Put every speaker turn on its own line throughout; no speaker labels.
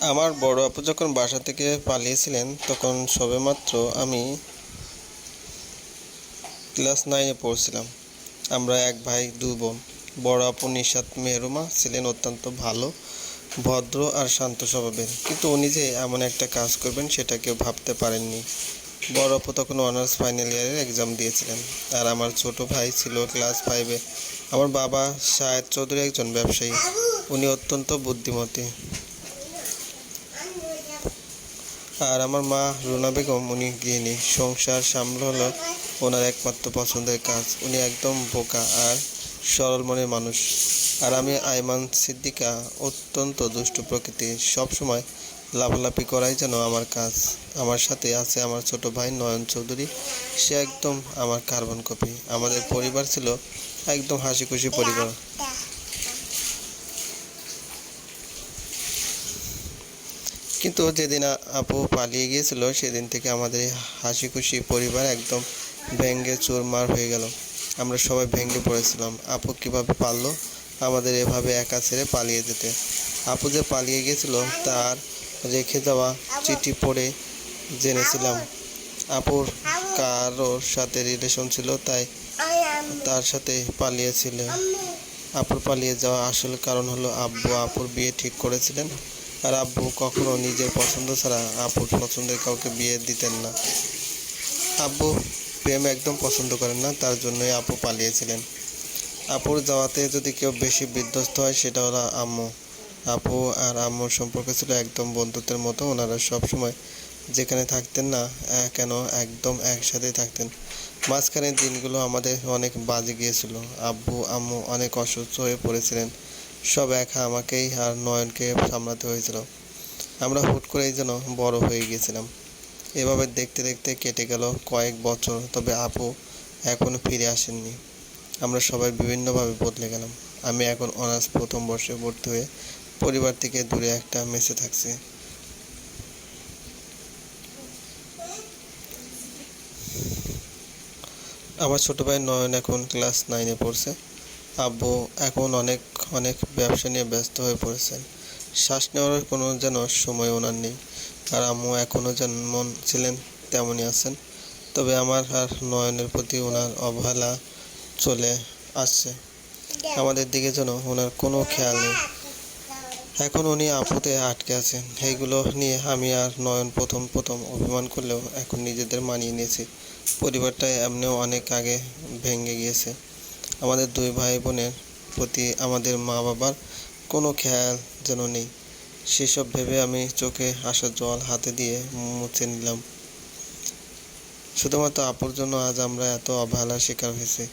আমার বড় আপু যখন বাসা থেকে পালিয়েছিলেন, তখন সবেমাত্র আমি ক্লাস নাইনে পড়ছিলাম। আমরা এক ভাই, দু বোন। বড় আপু নিশাত মেহরুমা ছিলেন অত্যন্ত ভালো, ভদ্র আর শান্ত স্বভাবের। কিন্তু উনি যে এমন একটা কাজ করবেন সেটা কেউ ভাবতে পারেননি। বড় আপু তখন অনার্স ফাইনাল ইয়ারের এক্সাম দিয়েছিলেন। আর আমার ছোট ভাই ছিল ক্লাস ফাইভে। আমার বাবা শাহেদ চৌধুরী একজন ব্যবসায়ী। উনি অত্যন্ত বুদ্ধিমতী। আর আমার মা রুনা বেগম, উনি গৃহিণী। সংসার সামল হলো ওনার একমাত্র পছন্দের কাজ। উনি একদম বোকা আর সরল মনের মানুষ। আর আমি আইমান সিদ্দিকা, অত্যন্ত দুষ্টু প্রকৃতির সবসময় লাফালাফি করাই যেন আমার কাজ। আমার সাথে আছে আমার ছোট ভাই নয়ন চৌধুরী। সে একদম আমার কার্বন কপি আমাদের পরিবার ছিল একদম হাসি খুশি পরিবার। কিন্তু যেদিন আপু পালিয়ে গিয়েছিল, সেদিন থেকে আমাদের হাসি খুশি পরিবার একদম ভেঙ্গে চুরমার হয়ে গেল। আমরা সবাই ভেঙে পড়েছিলাম। আপু কীভাবে পারল? আমাদের এভাবে একা ছেড়ে পালিয়ে যেতে। আপু যে পালিয়ে গিয়েছিল, তার রেখে দেওয়া চিঠি পড়ে জেনেছিলাম। আপুর কারোর সাথে রিলেশন ছিল, তাই তার সাথে পালিয়েছিল। আপুর পালিয়ে যাওয়া আসল কারণ হলো আব্বু, আপুর বিয়ে ঠিক করেছিলেন। আর আব্বু কখনো নিজের পছন্দ ছাড়া আপুর পছন্দের কাউকে বিয়ে দিতেন না। আব্বু প্রেম একদম পছন্দ করেন না, তার জন্যই আপু পালিয়েছিলেন। আপুর যাওয়াতে যদি কেউ বেশি বিধ্বস্ত হয়, সেটা হলো আম্মু। আপু আর আম্মুর সম্পর্ক ছিল একদম বন্ধুত্বের মতো, ওনারা সবসময় যেখানে থাকতেন না কেন একদম একসাথেই থাকতেন। মাঝখানের দিনগুলো আমাদের অনেক বাজে গিয়েছিল। আব্বু, আম্মু অনেক অসুস্থ হয়ে পড়েছিলেন। সব একা আমাকেই আর নয়নকে সামলাতে হয়েছিল। আমরা হুট করেই যেন বড় হয়ে গিয়েছিলাম। এভাবে দেখতে দেখতে কেটে গেল কয়েক বছর, তবে আপু এখনও ফিরে আসেননি। আমরা সবাই বিভিন্নভাবে বদলে গেলাম। আমি এখন অনার্স প্রথম বর্ষে ভর্তি হয়ে পরিবার থেকে দূরে একটা মেসে থাকছি। আমার ছোট ভাই নয়ন এখন ক্লাস নাইনে পড়ছে। আব্বু এখন অনেক অনেক ব্যবসা নিয়ে ব্যস্ত হয়ে পড়েছেন। শ্বাস নেওয়ার কোনো যেন সময় ওনার নেই। আর আম্মু এখনও যেমন ছিলেন, তেমনই আছেন। তবে আমার আর নয়নের প্রতি ওনার অবহেলা চলে আসছে। আমাদের দিকে যেন ওনার কোনো খেয়াল নেই। এখন উনি আপুতে আটকে আছেন। এইগুলো নিয়ে আমি আর নয়ন প্রথম প্রথম অভিমান করলেও এখন নিজেদের মানিয়ে নিয়েছি। পরিবারটা এমনিও অনেক আগে ভেঙে গিয়েছে। আমাদের দুই ভাই বোনের প্রতি আমাদের মা বাবার কোনো খেয়াল যেন নেই। সেসব ভেবে আমি চোখে আসা জল হাতে দিয়ে মুছে নিলাম। শুধুমাত্র আপুর জন্য আজ আমরা এত অবহেলার শিকার হয়েছি।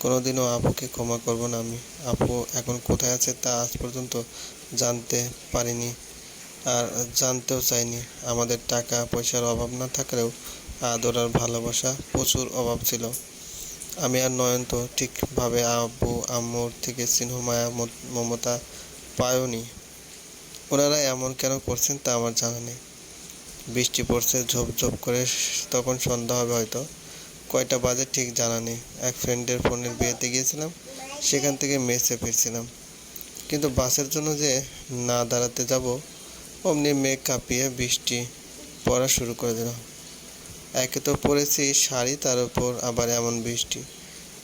কোনোদিনও আপুকে ক্ষমা করব না আমি। আপু এখন কোথায় আছে তা আজ পর্যন্ত জানতে পারিনি আর জানতেও চাইনি। আমাদের টাকা পয়সার অভাব না থাকলেও আদর আর ভালোবাসা প্রচুর অভাব ছিল। আমি আর নয়ন তো ঠিকভাবে আব্বু, আম্মুর থেকে স্নেহ মায়া মমতা পায়নি ওনারা এমন কেন করছেন তা আমার জানা নেই। বৃষ্টি পড়ছে, ঝোপ ঝোপ করে, তখন সন্ধ্যা হবে হয়তো। কয়টা বাজে ঠিক জানা নেই। এক ফ্রেন্ডের ফোনের বিয়েতে গিয়েছিলাম, সেখান থেকে মেসে ফিরছিলাম। কিন্তু বাসের জন্য যে না দাঁড়াতে যাব, অমনি মেঘ কাঁপিয়ে বৃষ্টি পড়া শুরু করে দিল। একে তো পরেছি শাড়ি, তার উপর আবার এমন বৃষ্টি।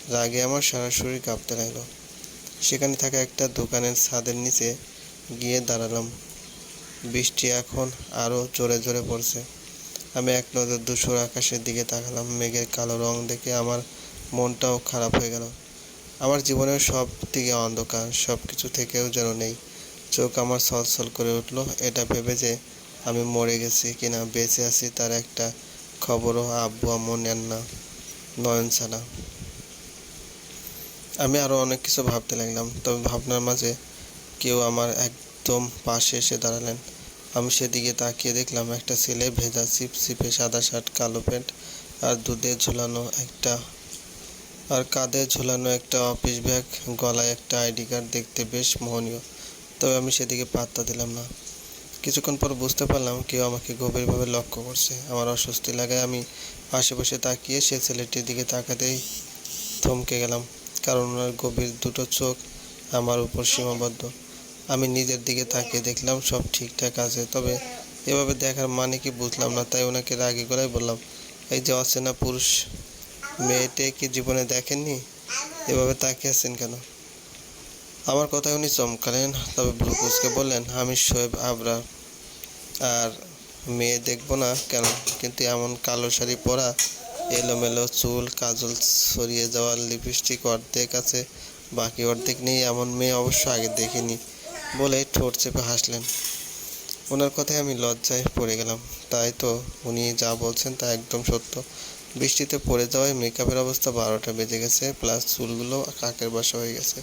রাগে আমার সারা শরীর কাঁপতে লাগল। সেখানে থাকা একটা দোকানের ছাদের নিচে গিয়ে দাঁড়ালাম। বৃষ্টি এখন আরও জোরে জোরে পড়ছে। আমি এক নজর ধূসর আকাশের দিকে তাকালাম। মেঘের কালো রং দেখে আমার মনটাও খারাপ হয়ে গেল। আমার জীবনের সব দিকে অন্ধকার সব কিছু থেকেও যেন নেই। চোখ আমার ছলছল করে উঠল। এটা ভেবে যে আমি মরে গেছি কিনা, বেঁচে আছি তার একটা খবরও আব্বু, আম্মু নেন না নয়ন ছাড়া। আমি আরও অনেক কিছু ভাবতে লাগলাম, তবে ভাবনার মাঝে কেউ আমার একদম পাশে এসে দাঁড়ালেন। আমি সেদিকে তাকিয়ে দেখলাম, একটা ছেলে ভেজা চিপ চিপে সাদা শার্ট, কালো প্যান্ট আর দুধে ঝুলানো একটা আর কাঁধে ঝুলানো একটা অফিস ব্যাগ, গলায় একটা আইডি কার্ড দেখতে বেশ মোহনীয়। তবে আমি সেদিকে পাত্তা দিলাম না। কিছুক্ষণ পর বুঝতে পারলাম কেউ আমাকে গভীরভাবে লক্ষ্য করছে। আমার অস্বস্তি লাগায় আমি আশেপাশে তাকিয়ে সে ছেলেটির দিকে তাকাতেই থমকে গেলাম, কারণ ওনার গভীর দুটো চোখ আমার উপর সীমাবদ্ধ। আমি নিজের দিকে তাকিয়ে দেখলাম সব ঠিকঠাক আছে, তবে এভাবে দেখার মানে কি বুঝলাম না, তাই ওনাকে রাগি গলায় বললাম, এই যে অচেনা পুরুষ মেয়েটে কি জীবনে দেখেননি? এভাবে তাকিয়ে আছেন কেন? আমার কথায় উনি চমকালেন, তবে ব্রুকুসকে বললেন, আমি শোয়েব আবরার আর মেয়ে দেখব না কেন? কিন্তু এমন কালো শাড়ি পরা, এলোমেলো চুল, কাজল ছড়িয়ে যাওয়া লিপস্টিক অর্ধেক আছে, বাকি অর্ধেক নেই, এমন মেয়ে অবশ্য আগে দেখিনি, বলে ঠোঁট চেপে হাসলেন। ওনার কথায় আমি লজ্জায় পড়ে গেলাম। তাই তো উনি যা বলছেন তা একদম সত্য। বৃষ্টিতে পড়ে যাওয়ায় মেকআপের অবস্থা বারোটা বেজে গেছে, প্লাস চুলগুলো কাকের বাসা হয়ে গেছে।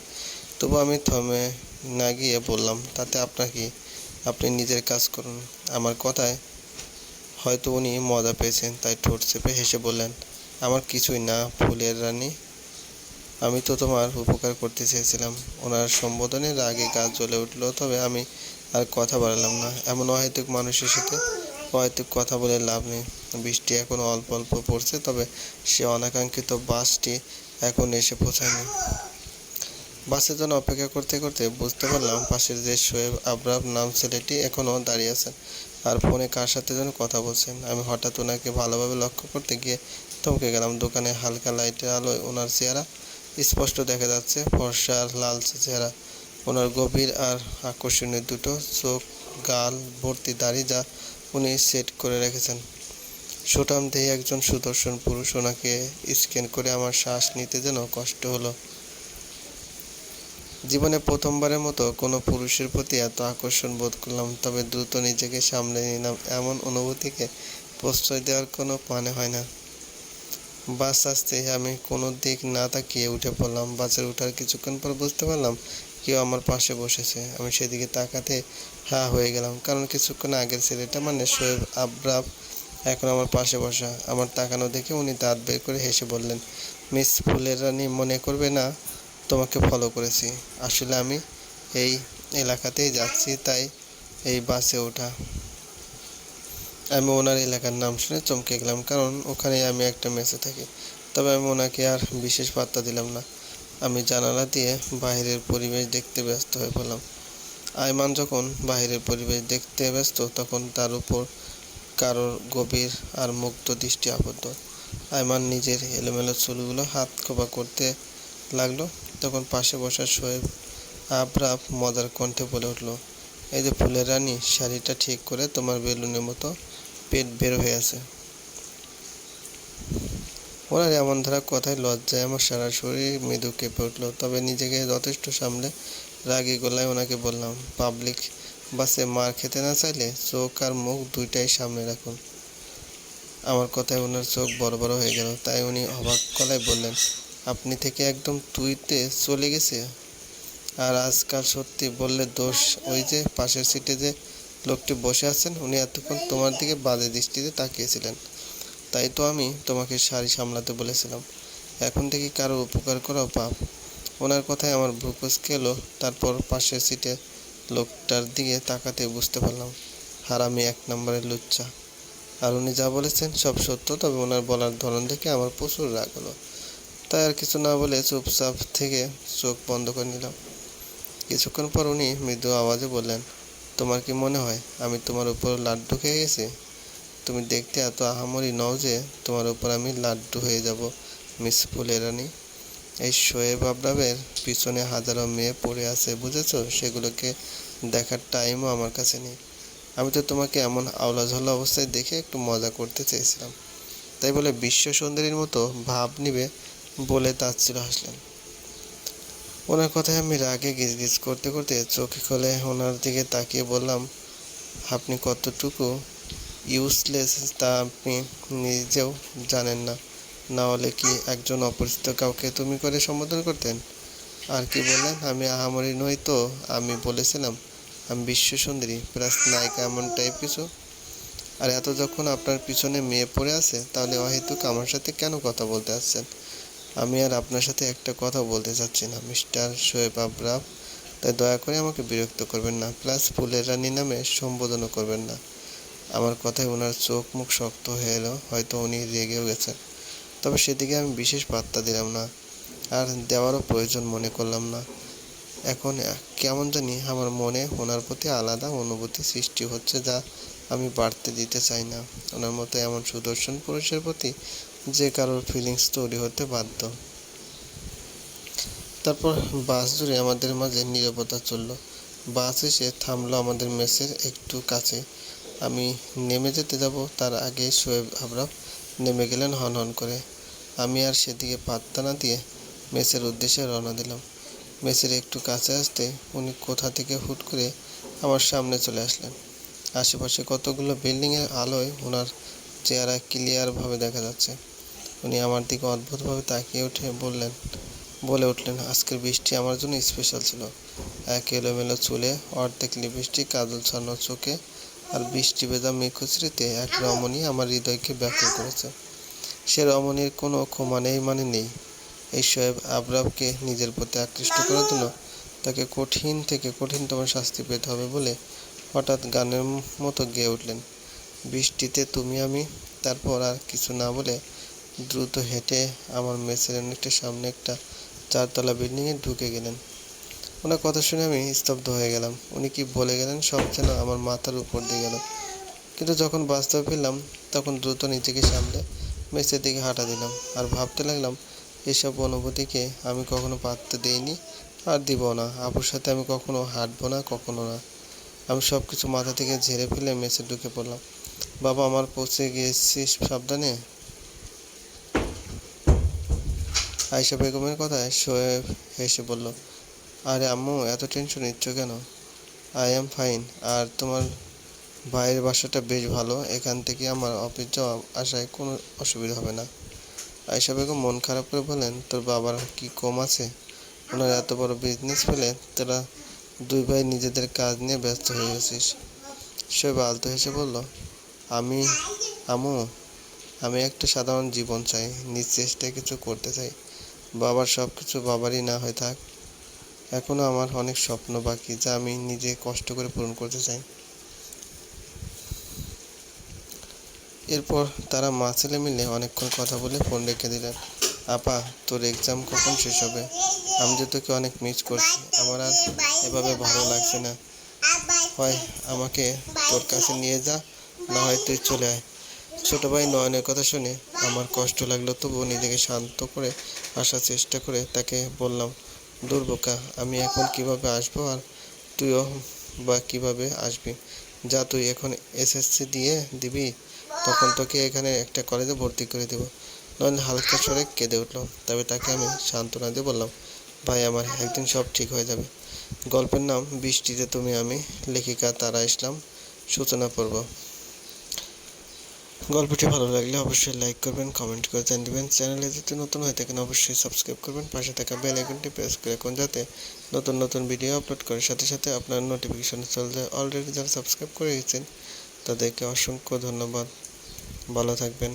তবু আমি থমে না গিয়ে বললাম, তাতে আপনার কি? আপনি নিজের কাজ করুন। আমার কথায় হয়তো উনি মজা পেয়েছেন, তাই ঠোঁট চেপে হেসে বললেন, আমার কিছুই না, ফুলের রানী। আমি তো তোমার উপকার করতে চেয়েছিলাম। ওনার সম্বোধনে রাগে গা জ্বলে উঠল, তবে আমি আর কথা বাড়ালাম না। এমন অহেতুক মানুষের সাথে অহেতুক কথা বলে লাভ নেই। বৃষ্টি এখন অল্প অল্প পড়ছে, তবে সে অনাকাঙ্ক্ষিত বাসটি এখন এসে পৌঁছায়নি। বাসের জন্য অপেক্ষা করতে করতে বুঝতে পারলাম পাশের যে শোয়েব আবরাব নাম ছেলেটি এখনও দাঁড়িয়ে আছেন আর ফোনে কার সাথে যেন কথা বলছেন আমি হঠাৎ ওনাকে ভালোভাবে লক্ষ্য করতে গিয়ে থমকে গেলাম দোকানে হালকা লাইটের আলোয়। ওনার চেহারা স্পষ্ট দেখা যাচ্ছে ফর্সা আর লালচে চেহারা। ওনার গভীর আর আকর্ষণীয় দুটো চোখ, গাল, ভর্তি দাড়ি যা উনি সেট করে রেখেছেন। সুটাম দেহে একজন সুদর্শন পুরুষ ওনাকে স্ক্যান করে আমার শ্বাস নিতে যেন কষ্ট হলো। জীবনে প্রথমবারের মতো কোনো পুরুষের প্রতি এত আকর্ষণ বোধ করলাম, তবে দ্রুত নিজেকে সামলে নিলাম। এমন অনুভূতিকে প্রশ্রয় দেওয়ার কোনো মানে হয় না। বাস আসতে আমি কোনো দিক না তাকিয়ে উঠে পড়লাম। বাসের উঠার কিছুক্ষণ পর বুঝতে পারলাম কেউ আমার পাশে বসেছে। আমি সেদিকে তাকাতে হা হয়ে গেলাম, কারণ কিছুক্ষণ আগের ছেলেটা মানে শোয়েব আব্রাব এখন আমার পাশে বসা। আমার তাকানো দেখে উনি দাঁত বের করে হেসে বললেন, মিস ফুলের রানী মনে করবে না তোমাকে ফলো করেছি। আসলে আমি এই এলাকাতেই যাচ্ছি, তাই এই বাসে ওঠা। আমি ওনার এলাকার নাম শুনে চমকে গেলাম, কারণ ওখানে আমি একটা মেসে থাকি। তবে আমি ওনাকে আর বিশেষ পাত্তা দিলাম না। আমি জানালা দিয়ে বাইরের পরিবেশ দেখতে ব্যস্ত হয়ে পড়লাম। আয়মান যখন বাইরের পরিবেশ দেখতে ব্যস্ত, তখন তার উপর কারোর গভীর আর মুগ্ধ দৃষ্টি আবদ্ধ। আয়মান নিজের এলোমেলো চুলগুলো হাত খোপা করতে লাগল। তখন পাশে বসা শোয়েব আবরাব মজার কণ্ঠে বলে উঠল, এই যে ফুলের রানী, শাড়িটা ঠিক করে তোমার বেলুনের মতো পেট বের হয়ে আছে। ওনার এমন ধারা কথায় লজ্জায় আমার সারা শরীর মৃদু কেঁপে উঠল। তবে নিজেকে যথেষ্ট সামলে রাগী গলায় ওনাকে বললাম, পাবলিক বাসে মার খেতে না চাইলে চোখ আর মুখ দুইটাই সামনে রাখুন। আমার কথায় ওনার চোখ বড় বড় হয়ে গেল। তাই উনি অবাক গলায় বললেন আপনি থেকে একদম তুইতে চলে গেছে। আর আজকাল সত্যি বললে দোষ ওই যে পাশের সিটে যে লোকটি বসে আছেন, উনি এতক্ষণ তোমার দিকে বাজে দৃষ্টিতে তাকিয়েছিলেন। তাই তো আমি তোমাকে শাড়ি সামলাতে বলেছিলাম। এখন থেকে কারও উপকার করাও পাপ। ওনার কথায় আমার ভ্রুকুচকে এলো, তারপর পাশের সিটে লোকটার দিকে তাকাতে বুঝতে পারলাম, হারামি এক নম্বরের লুচ্চা। আর উনি যা বলেছেন সব সত্য, তবে ওনার বলার ধরন দেখে আমার প্রচুর রাগ হলো। তাই আর কিছু না বলে চুপচাপ থেকে চোখ বন্ধ করে নিলাম। কিছুক্ষণ পর উনি মৃদু আওয়াজে বললেন, তোমার কি মনে হয় আমি তোমার উপর লাড্ডু খেয়ে গেছি? তুমি দেখতে এত আহামরি নও যে তোমার উপর আমি লাড্ডু হয়ে যাব, মিস ফুলের রানী এই শোয়েব আবরাবের পিছনে হাজারো মেয়ে পড়ে আছে, বুঝেছ? সেগুলোকে দেখার টাইমও আমার কাছে নেই। আমি তো তোমাকে এমন আওলা ঝোলা অবস্থায় দেখে একটু মজা করতে চেয়েছিলাম। তাই বলে বিশ্ব সুন্দরীর মতো ভাব নিবে বলে তাচ্ছিল হাসলেন। ওনার কথায় আমি রাগে গিজগিজ করতে করতে চোখে খোলে ওনার দিকে তাকিয়ে বললাম, আপনি কতটুকু ইউজলেস তা আপনি নিজেও জানেন না। না হলে কি একজন অপরিচিত কাউকে তুমি করে সম্বোধন করতেন? আর কি বললেন? আমি আহামরি নই তো, আমি বলেছিলাম, আমি বিশ্ব সুন্দরী প্লাস নায়িকা এমন টাইপ কিছু। আর এত যখন আপনার পিছনে মেয়ে পড়ে আছে, তাহলে অহেতুক আমার সাথে কেন কথা বলতে আসছেন? আমি আর আপনার সাথে একটা কথা বলতে চাচ্ছি না, মিস্টার শোয়েব আবরাব তাই দয়া করে আমাকে বিরক্ত করবেন না, প্লাস ফুলের রানী নামে সম্বোধনও করবেন না। আমার কথায় ওনার চোখ মুখ শক্ত হয়ে এলো, হয়তো উনি রেগেও গেছেন। তবে সেদিকে আমি বিশেষ পাত্তা দিলাম না, আর দেওয়ারও প্রয়োজন মনে করলাম না। এখন কেমন জানি আমার মনে ওনার প্রতি আলাদা অনুভূতি সৃষ্টি হচ্ছে যা আমি বাড়তে দিতে চাই না। ওনার মতো এমন সুদর্শন পুরুষের প্রতি যে কারোর ফিলিংস তৈরি হতে বাধ্য। তারপর বাস জুড়ে আমাদের মাঝে নীরবতা চলল। বাস এসে থামলো আমাদের মেসের একটু কাছে। আমি নেমে যেতে যাব, তার আগে শোয়েব আবরাম নেমে গেলেন হন হন করে। আমি আর সেদিকে পাত্তা না দিয়ে মেসের উদ্দেশ্যে রওনা দিলাম। মেসের একটু কাছে আসতে উনি কোথা থেকে হুট করে আমার সামনে চলে আসলেন। আশেপাশে কতগুলো বিল্ডিংয়ের আলোয় ওনার চেহারা ক্লিয়ারভাবে দেখা যাচ্ছে। উনি আমার দিকে অদ্ভুতভাবে তাকিয়ে উঠে বললেন, বলে উঠলেন, আজকের বৃষ্টি আমার জন্য স্পেশাল ছিল। এক এলোমেলো চুলে অর্ধেক লিপস্টিক, কাজল ছাড়ানো চোখে আর বৃষ্টি ভেজা মেঘশ্রীতে এক রমণী আমার হৃদয়কে ব্যাকুল করেছে। সে রমণীর কোনো ক্ষমা নেই মানে নেই। এই শোয়েব আবরাবকে নিজের প্রতি আকৃষ্ট করার জন্য তাকে কঠিন থেকে কঠিনতম শাস্তি পেতে হবে বলে হঠাৎ গানের মতো গেয়ে উঠলেন। বৃষ্টিতে তুমি আমি, তারপর আর কিছু না বলে দ্রুত হেঁটে আমার মেসের অনেকটা সামনে একটা চারতলা বিল্ডিংয়ে ঢুকে গেলেন। ওনার কথা শুনে আমি স্তব্ধ হয়ে গেলাম। উনি কি বলে গেলেন সব যেন আমার মাথার উপর দিয়ে গেল। কিন্তু যখন বাস্তবে ফিরলাম, তখন দ্রুত নিজেকে সামলে মেসের দিকে হাঁটা দিলাম আর ভাবতে লাগলাম, এসব অনুভূতিকে আমি কখনো পাত্তা দিইনি আর দিব না। আপুর সাথে আমি কখনো হাঁটবো না, কখনো না। আমি সব কিছু মাথা থেকে ঝেড়ে ফেলে মেসে ঢুকে পড়লাম। বাবা, আমার পৌঁছে গিয়েছিস সাবধানে? আয়শা বেগমের কথায় শোয়েব হেসে বলল, আরে আম্মু, এত টেনশন নিচ্ছ কেন? আই এম ফাইন আর তোমার ভাইয়ের বাসাটা বেশ ভালো। এখান থেকে আমার অফিস যাওয়া আসায় কোনো অসুবিধা হবে না। আয়শা বেগম মন খারাপ করে বলেন তোর বাবার কি কম আছে? ওনার এত বড় বিজনেস ফেলে তোরা দুই ভাই নিজেদের কাজ নিয়ে ব্যস্ত হয়ে গেছিস। শোয়েব আলতো হেসে বলল, আমি, আমু, আমি একটা সাধারণ জীবন চাই, নিজ চেষ্টায় কিছু করতে চাই। বাবার সব কিছু বাবারই না হয়ে থাক। এখনও আমার অনেক স্বপ্ন বাকি, যা আমি নিজে কষ্ট করে পূরণ করতে চাই। এরপর তারা মা ছেলে মিলে অনেকক্ষণ কথা বলে ফোন রেখে দিলেন। আপা, তোর এক্সাম কখন শেষ হবে? আমি যে তোকে অনেক মিস করছি, আমার আর এভাবে ভালো লাগছে না। হয় আমাকে তোর কাছে নিয়ে যা, না হয় তুই চলে আয়। ছোটো ভাই নয়নের কথা শুনে আমার কষ্ট লাগল, তবুও নিজেকে শান্ত করে আসার চেষ্টা করে তাকে বললাম, দূর বোকা, আমি এখন কীভাবে আসব আর তুইও বা কীভাবে আসবি? যা তুই এখন এসএসসি দিয়ে দিবি, তখন তোকে এখানে একটা কলেজে ভর্তি করে দেবো। নয়ন হালকা স্বরে কেঁদে উঠল তবে তাকে আমি সান্ত্বনা দিয়ে বললাম, ভাই, আমার একদিন সব ঠিক হয়ে যাবে। গল্পের নাম, বৃষ্টিতে তুমি আমি, লেখিকা তারা ইসলাম, সূচনা পর্ব। গল্পটি ভালো লাগলে অবশ্যই লাইক করবেন কমেন্ট করে জানিয়ে দেবেন চ্যানেলে যদি নতুন হয়ে থাকেন, অবশ্যই সাবস্ক্রাইব করবেন। পাশে থাকা বেল আইকনটি প্রেস করে রাখুন, যাতে নতুন নতুন ভিডিও আপলোড করার সাথে সাথে আপনার নোটিফিকেশন চলে যায়। অলরেডি যারা সাবস্ক্রাইব করে গেছেন তাদেরকে অসংখ্য ধন্যবাদ। ভালো থাকবেন।